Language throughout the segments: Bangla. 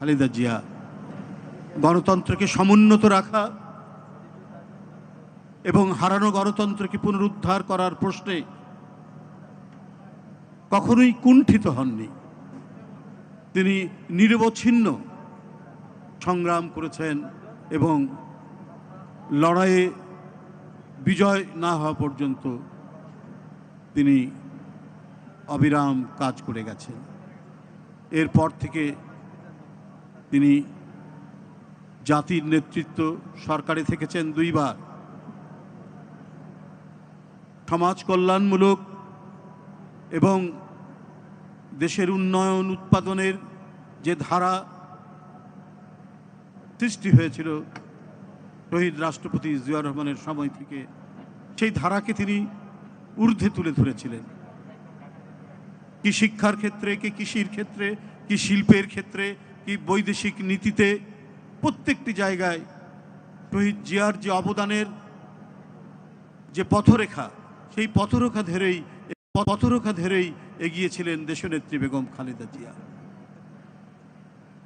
খালেদা জিয়া, গণতন্ত্রকে সমুন্নত রাখা এবং হারানো গণতন্ত্রকে পুনরুদ্ধার করার প্রশ্নে কখনোই কুণ্ঠিত হননি। তিনি নিরবচ্ছিন্ন সংগ্রাম করেছেন এবং লড়াইয়ে বিজয় না হওয়া পর্যন্ত তিনি অবিরাম কাজ করে গেছেন। এরপর থেকে তিনি জাতির নেতৃত্ব সরকারে থেকেছেন দুইবার। সমাজ কল্যাণমূলক এবং দেশের উন্নয়ন উৎপাদনের যে ধারা সৃষ্টি হয়েছিল শহীদ রাষ্ট্রপতি জিয়া রহমানের সময় থেকে, সেই ধারাকে তিনি ঊর্ধ্বে তুলে ধরেছিলেন। কি শিক্ষার ক্ষেত্রে কি কৃষির ক্ষেত্রে কি শিল্পের ক্ষেত্রে কি বৈদেশিক নীতিতে প্রত্যেকটি জায়গায় শহীদ জিয়ার যে অবদানের যে পথরেখা, সেই পথরেখা ধরেই পথরেখা ধরেই এগিয়েছিলেন দেশনেত্রী বেগম খালেদা জিয়া।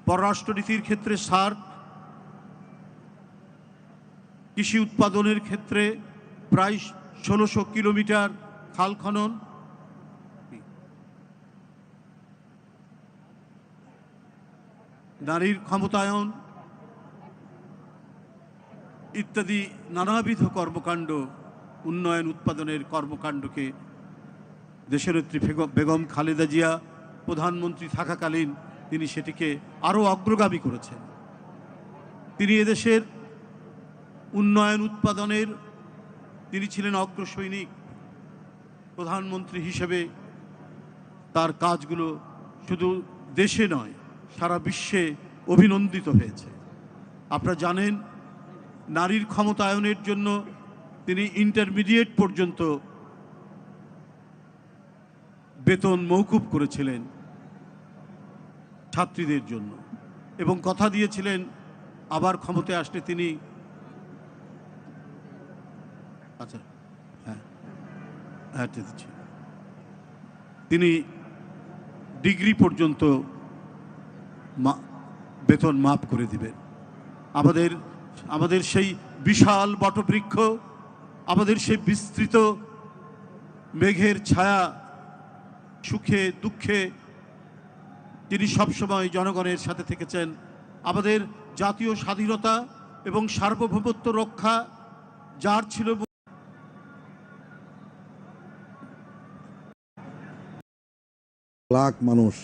পররাষ্ট্রনীতির ক্ষেত্রে সার, কৃষি উৎপাদনের ক্ষেত্রে প্রায় ষোলোশো কিলোমিটার খাল খনন নারীর ক্ষমতায়ন ইত্যাদি নানাবিধ কর্মকাণ্ড, উন্নয়ন উৎপাদনের কর্মকাণ্ডকে দেশনেত্রী বেগম- খালেদা জিয়া, প্রধানমন্ত্রী থাকাকালীন তিনি সেটিকে আরও অগ্রগামী করেছেন। তিনি এদেশের উন্নয়ন উৎপাদনের, তিনি ছিলেন অগ্রসৈনিক, প্রধানমন্ত্রী হিসেবে তার কাজগুলো শুধু দেশে নয় সারা বিশ্বে অভিনন্দিত হয়েছে। আপনারা জানেন, নারীর ক্ষমতায়নের জন্য তিনি ইন্টারমিডিয়েট পর্যন্ত বেতন মৌকুব করেছিলেন ছাত্রীদের জন্য এবং কথা দিয়েছিলেন, আবার ক্ষমতায় আসলে তিনি আচ্ছা হ্যাঁ হ্যাঁ তিনি ডিগ্রি পর্যন্ত বেতন মাফ করে দিবেন। আমাদের আমাদের সেই বিশাল বটবৃক্ষ, আমাদের সেই বিস্তৃত মেঘের ছায়া, সুখে, দুঃখে তিনি সবসময় জনগণের সাথে থেকেছেন। আমাদের জাতীয় স্বাধীনতা এবং সার্বভৌমত্ব রক্ষা, যার ছিল লাখ মানুষ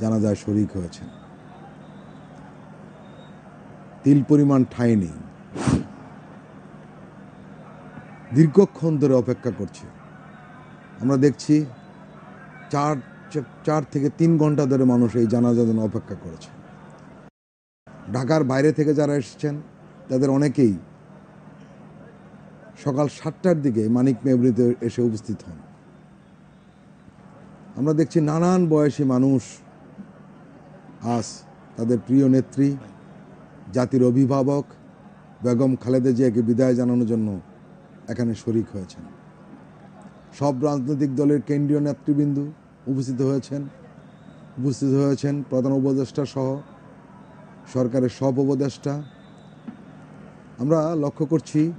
জানাজায় শরিক হয়েছেন। তিল পরিমাণ ঠাঁই নেই। দীর্ঘক্ষণ ধরে অপেক্ষা করছে। আমরা দেখছি চার চার থেকে তিন ঘণ্টা ধরে মানুষ এই জানাজার জন্য অপেক্ষা করেছে। ঢাকার বাইরে থেকে যারা এসেছেন, তাদের অনেকেই সকাল সাতটার দিকে মানিক মেবরিতে এসে উপস্থিত হন। আমরা দেখছি নানান বয়সী মানুষ আজ তাদের প্রিয় নেত্রী জাতির অভিভাবক বেগম খালেদা জিয়াকে বিদায় জানানোর জন্য এখানে শরিক হয়েছেন। সব রাজনৈতিক দলের কেন্দ্রীয় নেতৃবৃন্দ উপস্থিত হয়েছেন। উপস্থিত হয়েছেন প্রধান উপদেষ্টা সহ সরকারের সব উপদেষ্টা। আমরা লক্ষ্য করছি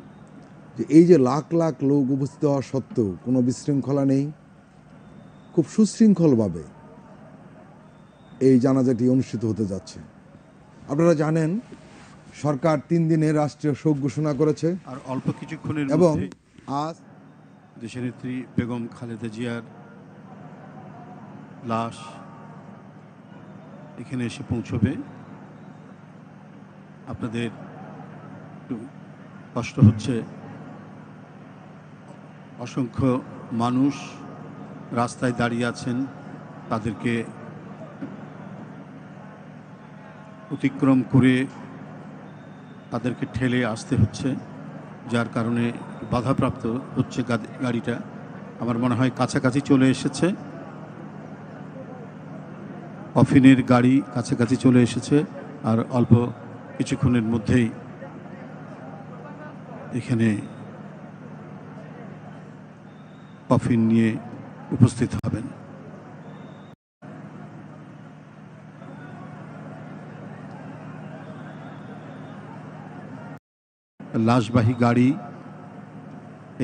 যে এই যে লাখ লাখ লোক উপস্থিত হওয়া সত্ত্বেও কোনো বিশৃঙ্খলা নেই। খুব সুশৃঙ্খলভাবে এই জানাজাটি অনুষ্ঠিত হতে যাচ্ছে। আপনারা জানেন সরকার তিন দিনের রাষ্ট্রীয় শোক ঘোষণা করেছে। আর অল্প কিছুক্ষণের এবং আজ দেশনেত্রী বেগম খালেদা জিয়ার লাশ এখানে এসে পৌঁছবে। আপনাদের একটু কষ্ট হচ্ছে। অসংখ্য মানুষ রাস্তায় দাঁড়িয়ে আছেন তাদেরকে অতিক্রম করে তাদেরকে ঠেলে আসতে হচ্ছে, যার কারণে বাধাপ্রাপ্ত হচ্ছে গাড়িটা। আমার মনে হয় কাছাকাছি চলে এসেছে। কফিনের গাড়ি কাছাকাছি চলে এসেছে, আর অল্প কিছুক্ষণের মধ্যেই এখানে কফিন নিয়ে উপস্থিত হবেন। লাশবাহী গাড়ি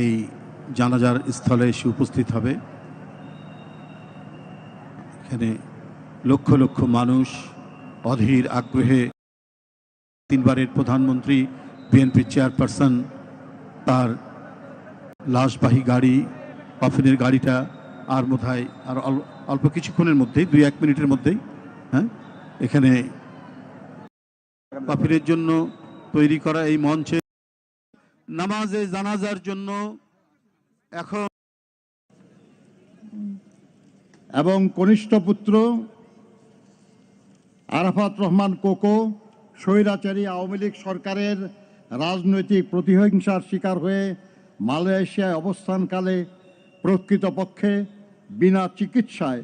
এই জানাজার স্থলে এসে উপস্থিত হবে। এখানে লক্ষ লক্ষ মানুষ অধীর আগ্রহে তিনবারের প্রধানমন্ত্রী, বিএনপি চেয়ারপারসন তার লাশবাহী গাড়ি, কফিনের গাড়িটা আর বোধহয় আর অল্প কিছুক্ষণের মধ্যেই, দুই এক মিনিটের মধ্যেই হ্যাঁ এখানে কফিনের জন্য তৈরি করা এই মঞ্চে নামাজে জানাজার জন্য এখন এবং কনিষ্ঠ পুত্র আরাফাত রহমান কোকো, স্বৈরাচারী আওয়ামী লীগ সরকারের রাজনৈতিক প্রতিহিংসার শিকার হয়ে মালয়েশিয়ায় অবস্থানকালে প্রকৃতপক্ষে বিনা চিকিৎসায়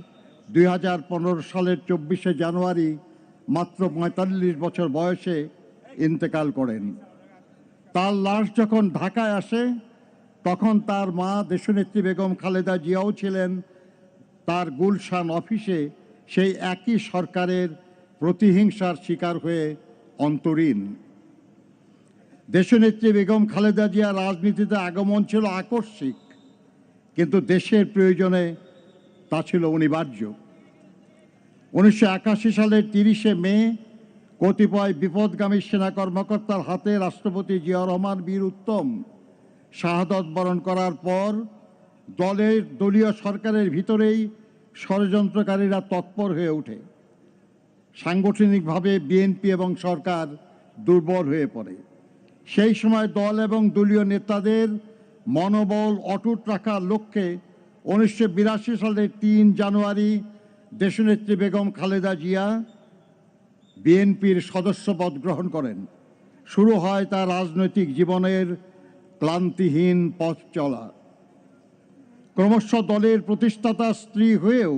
দুই হাজার পনেরো সালের চব্বিশে জানুয়ারি মাত্র পঁয়তাল্লিশ বছর বয়সে ইন্তেকাল করেন। তার লাশ যখন ঢাকায় আসে, তখন তার মা দেশনেত্রী বেগম খালেদা জিয়াও ছিলেন। তার গুলশান অফিসে সেই একই সরকারের প্রতিহিংসার শিকার হয়ে অন্তরীণ। দেশনেত্রী বেগম খালেদা জিয়া রাজনীতিতে আগমন ছিল আকস্মিক, কিন্তু দেশের প্রয়োজনে তা ছিল অনিবার্য। উনিশশো একাশি সালের তিরিশে মে কতিপয় বিপদগামী সেনা কর্মকর্তার হাতে রাষ্ট্রপতি জিয়া রহমান বীর উত্তম শাহাদত বরণ করার পর দলের দলীয় সরকারের ভিতরেই ষড়যন্ত্রকারীরা তৎপর হয়ে ওঠে। সাংগঠনিকভাবে বিএনপি এবং সরকার দুর্বল হয়ে পড়ে। সেই সময় দল এবং দলীয় নেতাদের মনোবল অটুট রাখার লক্ষ্যে উনিশশো বিরাশি সালের তিন জানুয়ারি দেশনেত্রী বেগম খালেদা জিয়া বিএনপির সদস্যপদ গ্রহণ করেন। শুরু হয় তার রাজনৈতিক জীবনের ক্লান্তিহীন পথ চলা। ক্রমশ দলের প্রতিষ্ঠাতা স্ত্রী হয়েও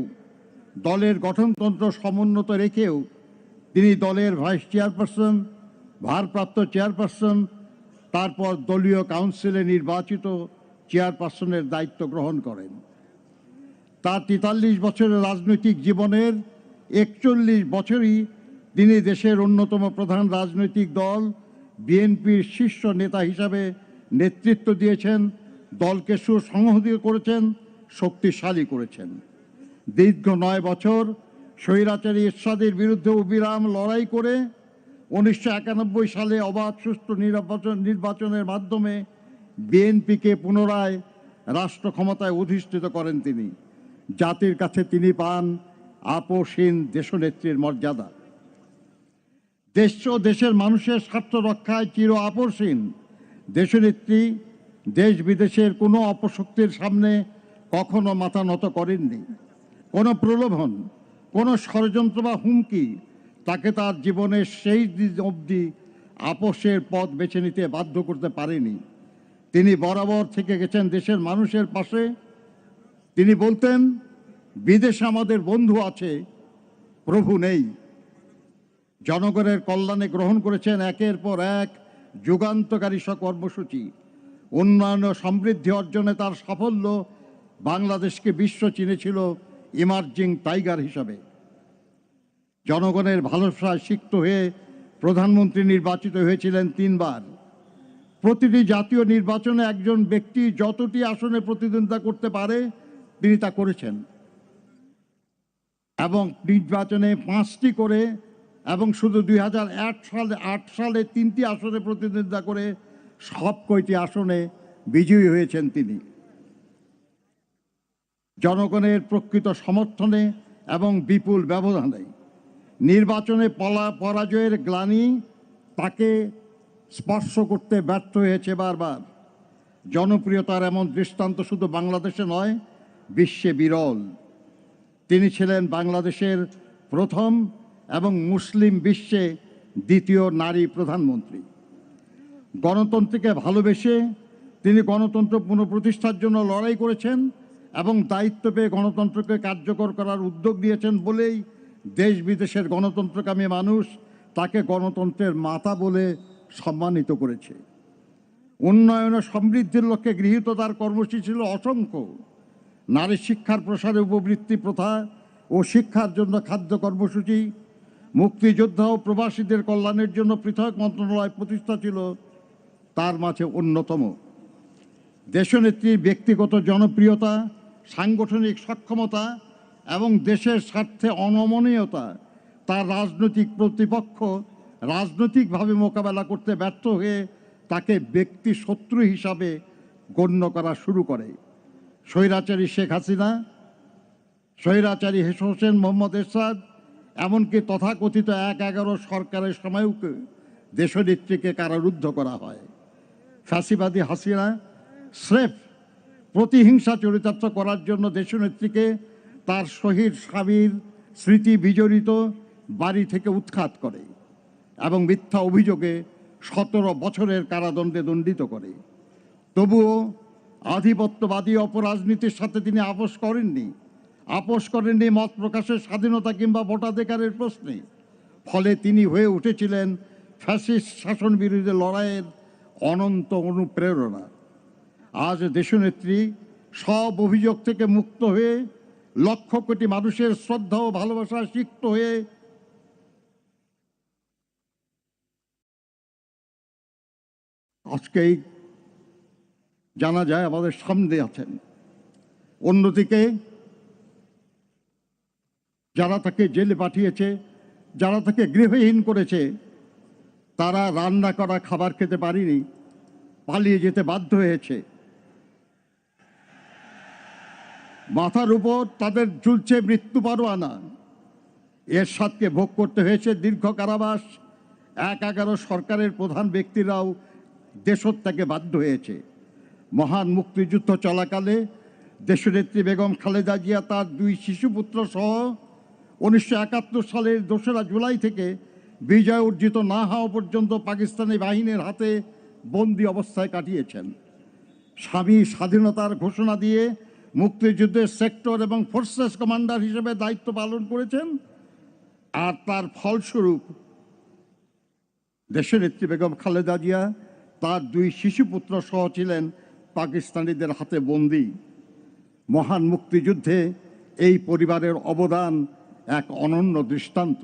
দলের গঠনতন্ত্র সমুন্নত রেখেও তিনি দলের ভাইস চেয়ারপারসন, ভারপ্রাপ্ত চেয়ারপারসন, তারপর দলীয় কাউন্সিলে নির্বাচিত চেয়ারপারসনের দায়িত্ব গ্রহণ করেন। তার তেতাল্লিশ বছরের রাজনৈতিক জীবনের একচল্লিশ বছরই তিনি দেশের অন্যতম প্রধান রাজনৈতিক দল, বিএনপির শীর্ষ নেতা হিসাবে নেতৃত্ব দিয়েছেন, দলকে সুসংহত করেছেন, শক্তিশালী করেছেন। দীর্ঘ নয় বছর স্বৈরাচারী এরশাদের বিরুদ্ধে অবিরাম লড়াই করে উনিশশো একানব্বই সালে অবাধ সুষ্ঠু নির্বাচন, নির্বাচনের মাধ্যমে বিএনপিকে পুনরায় রাষ্ট্র ক্ষমতায় অধিষ্ঠিত করেন তিনি। জাতির কাছে তিনি পান আপোষহীন দেশনেত্রীর মর্যাদা। দেশ ও দেশের মানুষের স্বার্থ রক্ষায় চির আপোষহীন দেশনেত্রী দেশ বিদেশের কোনো অপশক্তির সামনে কখনো মাথা নত করেননি। কোনো প্রলোভন, কোনো ষড়যন্ত্র বা হুমকি তাকে তার জীবনের সেই দিন অবধি আপোষের পথ বেছে নিতে বাধ্য করতে পারেনি। তিনি বরাবর থেকে গেছেন দেশের মানুষের পাশে। তিনি বলতেন, বিদেশে আমাদের বন্ধু আছে, প্রভু নেই। জনগণের কল্যাণে গ্রহণ করেছেন একের পর এক যুগান্তকারী কর্মসূচি উন্নয়ন ও সমৃদ্ধি অর্জনে তার সাফল্য বাংলাদেশকে বিশ্ব চিনেছিল ইমার্জিং টাইগার হিসাবে। জনগণের ভালোবাসায় সিক্ত হয়ে প্রধানমন্ত্রী নির্বাচিত হয়েছিলেন তিনবার। প্রতিটি জাতীয় নির্বাচনে একজন ব্যক্তি যতটি আসনে প্রতিদ্বন্দ্বিতা করতে পারে, তিনি তা করেছেন। এবং নির্বাচনে পাঁচটি করে এবং শুধু দুই হাজার আট সালে আট সালে তিনটি আসনে প্রতিদ্বন্দ্বিতা করে সব কয়টি আসনে বিজয়ী হয়েছেন তিনি। জনগণের প্রকৃত সমর্থনে এবং বিপুল ব্যবধানে নির্বাচনে পলা, পরাজয়ের গ্লানি তাকে স্পর্শ করতে ব্যর্থ হয়েছে বারবার। জনপ্রিয়তার এমন দৃষ্টান্ত শুধু বাংলাদেশে নয়, বিশ্বে বিরল। তিনি ছিলেন বাংলাদেশের প্রথম এবং মুসলিম বিশ্বে দ্বিতীয় নারী প্রধানমন্ত্রী। গণতন্ত্রকে ভালোবেসে তিনি গণতন্ত্র পুনঃপ্রতিষ্ঠার জন্য লড়াই করেছেন এবং দায়িত্ব পেয়ে গণতন্ত্রকে কার্যকর করার উদ্যোগ নিয়েছেন বলেই দেশ বিদেশের গণতন্ত্রকামী মানুষ তাকে গণতন্ত্রের মাতা বলে সম্মানিত করেছে। উন্নয়ন ও সমৃদ্ধির লক্ষ্যে গৃহীত তার কর্মসূচি ছিল অসংখ্য। নারী শিক্ষার প্রসারে উপবৃত্তি প্রথা ও শিক্ষার জন্য খাদ্য কর্মসূচি মুক্তিযোদ্ধা ও প্রবাসীদের কল্যাণের জন্য পৃথক মন্ত্রণালয় প্রতিষ্ঠা ছিল, তার মাঝে অন্যতম। দেশনেত্রীর ব্যক্তিগত জনপ্রিয়তা, সাংগঠনিক সক্ষমতা এবং দেশের স্বার্থে অনমনীয়তা, তার রাজনৈতিক প্রতিপক্ষ রাজনৈতিকভাবে মোকাবেলা করতে ব্যর্থ হয়ে তাকে ব্যক্তি শত্রু হিসাবে গণ্য করা শুরু করে। স্বৈরাচারী শেখ হাসিনা, স্বৈরাচারী হোসেন মোহাম্মদ এরশাদ এমনকি তথাকথিত এক এগারো সরকারের সময়ও দেশনেত্রীকে কারারুদ্ধ করা হয়। ফাঁসিবাদী হাসিনা স্রেফ প্রতিহিংসা চরিতার্থ করার জন্য দেশনেত্রীকে তার শহীদ স্বামীর স্মৃতি বিজড়িত বাড়ি থেকে উৎখাত করে এবং মিথ্যা অভিযোগে সতেরো বছরের কারাদণ্ডে দণ্ডিত করে। তবুও আধিপত্যবাদী অপরাজনীতির সাথে তিনি আপোষ করেননি। আপোষ করেননি মত প্রকাশের স্বাধীনতা কিংবা ভোটাধিকারের প্রশ্নে। ফলে তিনি হয়ে উঠেছিলেন ফ্যাসিস্ট শাসন বিরোধী লড়াইয়ের অনন্ত অনুপ্রেরণা। আজ দেশনেত্রী সব অভিযোগ থেকে মুক্ত হয়ে, লক্ষ কোটি মানুষের শ্রদ্ধা ও ভালোবাসা সিক্ত হয়ে আজকেই জানা যায় আমাদের সামনে আছেন। অন্যদিকে যারা তাকে জেলে পাঠিয়েছে, যারা তাকে গৃহহীন করেছে, তারা রান্না করা খাবার খেতে পারেনি, পালিয়ে যেতে বাধ্য হয়েছে। মাথার উপর তাদের ঝুলছে মৃত্যু পরোয়ানা। এর সাথে ভোগ করতে হয়েছে দীর্ঘ কারাবাস। এক এগারো সরকারের প্রধান ব্যক্তিরাও দেশত্যাগে বাধ্য হয়েছে। মহান মুক্তিযুদ্ধ চলাকালে দেশনেত্রী বেগম খালেদা জিয়া, তার দুই শিশুপুত্র সহ উনিশশো একাত্তর সালের দোসরা জুলাই থেকে বিজয় অর্জিত না হওয়া পর্যন্ত পাকিস্তানি বাহিনীর হাতে বন্দি অবস্থায় কাটিয়েছেন। স্বামী স্বাধীনতার ঘোষণা দিয়ে মুক্তিযুদ্ধের সেক্টর এবং ফোর্সেস কমান্ডার হিসেবে দায়িত্ব পালন করেছেন আর তার ফলস্বরূপ দেশের নেত্রী বেগম খালেদা জিয়া তার দুই শিশুপুত্র সহ ছিলেন পাকিস্তানিদের হাতে বন্দী। মহান মুক্তিযুদ্ধে এই পরিবারের অবদান এক অনন্য দৃষ্টান্ত।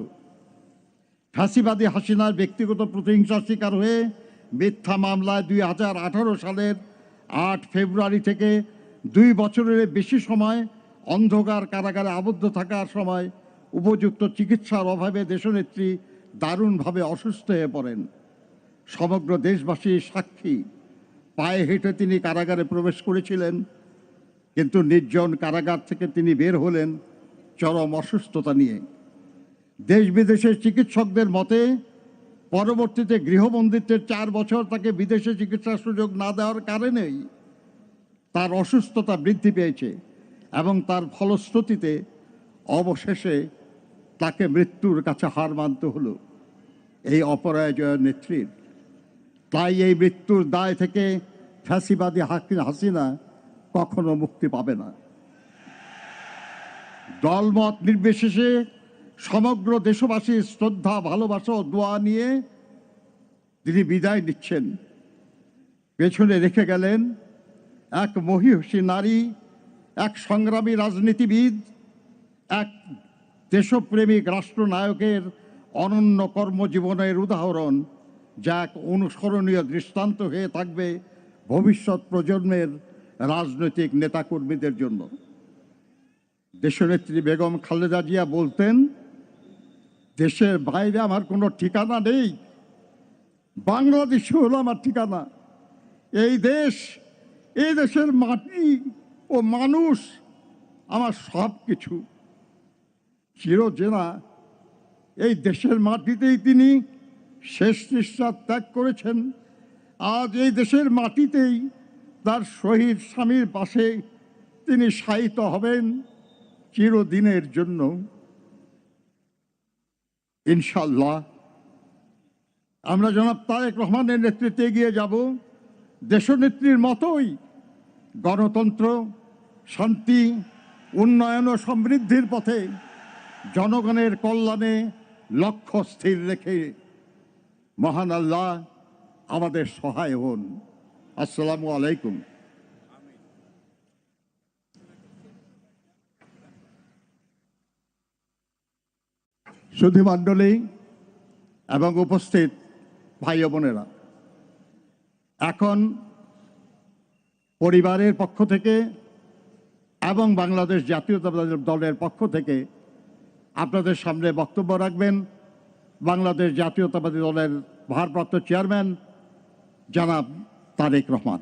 ফাঁসিবাদী হাসিনার ব্যক্তিগত প্রতিহিংসার শিকার হয়ে মিথ্যা মামলায় দুই হাজার আঠারো সালের আট ফেব্রুয়ারি থেকে দুই বছরের বেশি সময় অন্ধকার কারাগারে আবদ্ধ থাকার সময় উপযুক্ত চিকিৎসার অভাবে দেশনেত্রী দারুণভাবে অসুস্থ হয়ে পড়েন। সমগ্র দেশবাসী সাক্ষী। পায়ে হেঁটে তিনি কারাগারে প্রবেশ করেছিলেন, কিন্তু নির্জন কারাগার থেকে তিনি বের হলেন চরম অসুস্থতা নিয়ে। দেশ বিদেশের চিকিৎসকদের মতে, পরবর্তীতে গৃহবন্দিত্বের চার বছর তাকে বিদেশে চিকিৎসার সুযোগ না দেওয়ার কারণেই তার অসুস্থতা বৃদ্ধি পেয়েছে এবং তার ফলশ্রুতিতে অবশেষে তাকে মৃত্যুর কাছে হার মানতে হলো। এই অপরাজয় নেত্রীর তাই এই মৃত্যুর দায় থেকে ফ্যাসিবাদী হাসিনা কখনো মুক্তি পাবে না। দলমত নির্বিশেষে সমগ্র দেশবাসীর শ্রদ্ধা, ভালোবাসা ও দোয়া নিয়ে তিনি বিদায় নিচ্ছেন। পেছনে রেখে গেলেন এক মহিষী নারী, এক সংগ্রামী রাজনীতিবিদ, এক দেশপ্রেমিক রাষ্ট্রনায়কের অনন্য কর্মজীবনের উদাহরণ, যা এক অনুসরণীয় দৃষ্টান্ত হয়ে থাকবে ভবিষ্যৎ প্রজন্মের রাজনৈতিক নেতাকর্মীদের জন্য। দেশনেত্রী বেগম খালেদা জিয়া বলতেন, দেশের বাইরে আমার কোনো ঠিকানা নেই। বাংলাদেশে হলো আমার ঠিকানা। এই দেশ এই দেশের মাটি ও মানুষ, আমার সব কিছু চিরজেনা এই দেশের মাটিতেই তিনি শেষ নিঃশ্বাস ত্যাগ করেছেন। আজ এই দেশের মাটিতেই তার শহীদ স্বামীর পাশে তিনি শায়িত হবেন। চিরদিনের জন্য ইনশাল্লাহ আমরা জনাব তারেক রহমানের নেতৃত্বে এগিয়ে যাব। দেশনেত্রীর মতোই গণতন্ত্র, শান্তি, উন্নয়ন ও সমৃদ্ধির পথে জনগণের কল্যাণে লক্ষ্য স্থির রেখে মহান আল্লাহ আমাদের সহায় হন। আসসালামু আলাইকুম। সুধী মণ্ডলী এবং উপস্থিত ভাই বোনেরা। এখন পরিবারের পক্ষ থেকে এবং বাংলাদেশ জাতীয়তাবাদী দলের পক্ষ থেকে আপনাদের সামনে বক্তব্য রাখবেন বাংলাদেশ জাতীয়তাবাদী দলের ভারপ্রাপ্ত চেয়ারম্যান জনাব তারেক রহমান।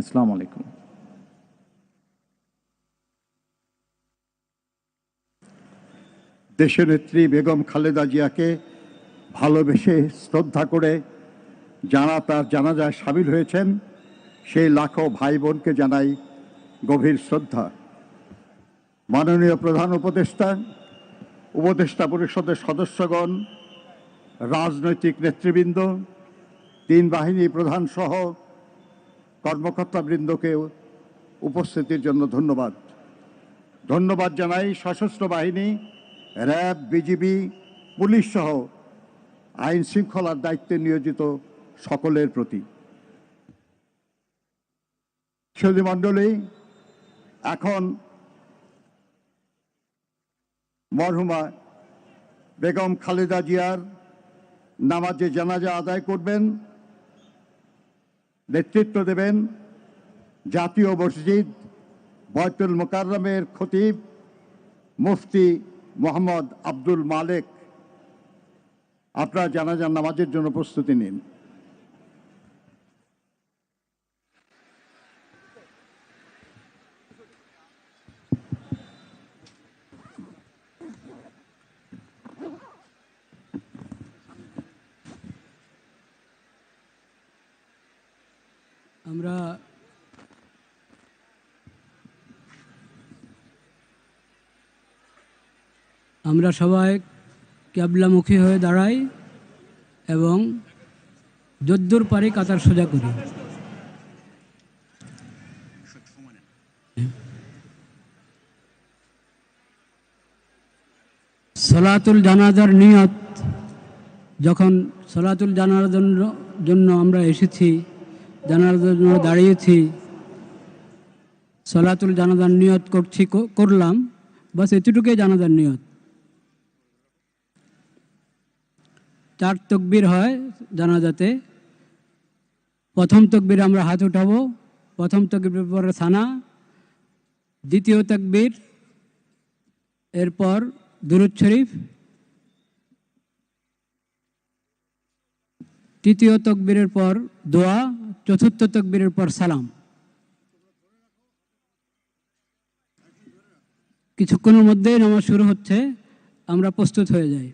আসসালামু আলাইকুম। দেশনেত্রী বেগম খালেদা জিয়াকে ভালোবেসে শ্রদ্ধা করে যারা তার জানাজায় সামিল হয়েছেন সেই লাখো ভাই বোনকে জানাই গভীর শ্রদ্ধা। মাননীয় প্রধান উপদেষ্টা উপদেষ্টা পরিষদের সদস্যগণ, রাজনৈতিক নেতৃবৃন্দ, তিন বাহিনী প্রধান সহ কর্মকর্তাবৃন্দকে উপস্থিতির জন্য ধন্যবাদ। ধন্যবাদ জানাই সশস্ত্র বাহিনী, র্যাব, বিজিবি, পুলিশ সহ আইন শৃঙ্খলার দায়িত্বে নিয়োজিত সকলের প্রতি। মণ্ডলী, এখন মরহুমা বেগম খালেদা জিয়ার নামাজে জানাজা আদায় করবেন। নেতৃত্ব দেবেন জাতীয় মসজিদ বয়তুল মোকাররমের খতিব মুফতি মোহাম্মদ আব্দুল মালেক। আপনারা জানাজান নামাজের জন্য প্রস্তুতি নিন। আমরা আমরা সবাই ক্যাবলামুখী হয়ে দাঁড়াই এবং যদ্দূর পারি কাতার সোজা করি। সলাতুল জানাজার নিয়ত, যখন সলাতুল জানার জন্য জন্য আমরা এসেছি জানার জন্য দাঁড়িয়েছি। সলাতুল জানাজার নিয়ত করছি, করলাম। বাস এতটুকুই জানাজার নিয়ত। চার তকবির হয় জানাজাতে। প্রথম তকবির আমরা হাত উঠাবো। প্রথম তকবির পরে সানা। দ্বিতীয় তকবির, এরপর দুরুদ শরীফ। তৃতীয় তকবীরের পর দোয়া, চতুর্থ তকবীরের পর সালাম। কিছুক্ষণের মধ্যেই নামাজ শুরু হচ্ছে, আমরা প্রস্তুত হয়ে যাই।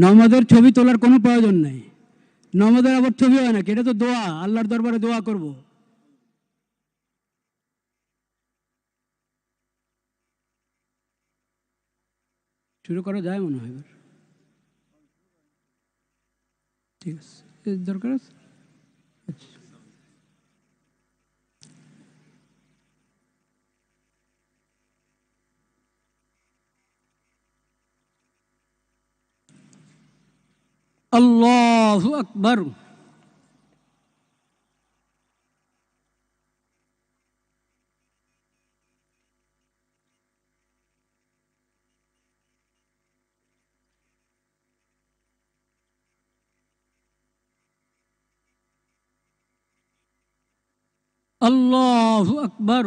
নমাদের ছবি তোলার কোনো প্রয়োজন নেই। নমাদের আবার ছবি হয় নাকি এটা তো দোয়া, আল্লাহর দরবারে দোয়া করব। শুরু করা যায় মনে হয় এবার। ঠিক আছে। দরকার আছে? আচ্ছা। আল্লাহু আকবার। আল্লাহ আকবর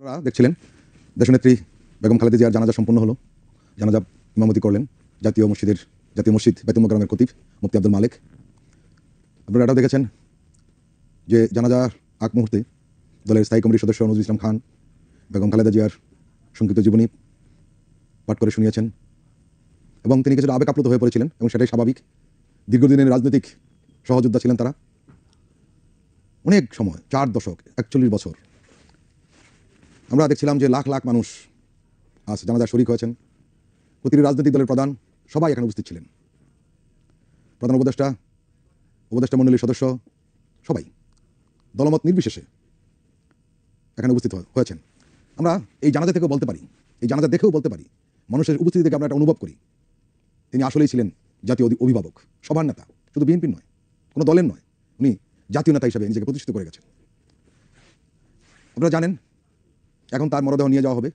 আপনারা দেখছিলেন দেশনেত্রী বেগম খালেদা জিয়ার জানাজা সম্পন্ন হলো। জানাজা ইমামতি করলেন জাতীয় মসজিদের, জাতীয় মসজিদ বেতুম গ্রামের খতিব মুফতি আব্দুল মালিক। আপনারা এটাও দেখেছেন যে জানাজার আগ মুহূর্তে দলের স্থায়ী কমিটির সদস্য নজরুল ইসলাম খান, বেগম খালেদা জিয়ার সংক্ষিপ্ত জীবনী পাঠ করে শুনিয়েছেন এবং তিনি কিছুটা আবেগ আপ্লুত হয়ে পড়েছিলেন এবং সেটাই স্বাভাবিক। দীর্ঘদিনের রাজনৈতিক সহযোদ্ধা ছিলেন তারা। অনেক সময়, চার দশক, একচল্লিশ বছর আমরা দেখছিলাম যে লাখ লাখ মানুষ আজ জানাজা শরিক হয়েছেন। প্রতিটি রাজনৈতিক দলের প্রধান সবাই এখানে উপস্থিত ছিলেন। প্রধান উপদেষ্টা উপদেষ্টা মণ্ডলীর সদস্য সবাই দলমত নির্বিশেষে এখানে উপস্থিত হয়েছেন। আমরা এই জানাজা থেকেও বলতে পারি, এই জানাজা দেখেও বলতে পারি, মানুষের উপস্থিতি থেকে আমরা একটা অনুভব করি। তিনি আসলেই ছিলেন জাতীয় অভিভাবক সবার নেতা, শুধু বিএনপির নয়, কোনো দলের নয়, উনি জাতীয় নেতা হিসেবে নিজেকে প্রতিষ্ঠিত করে গেছেন। আপনারা জানেন এখন তার মরদেহ নিয়ে যাওয়া হবে।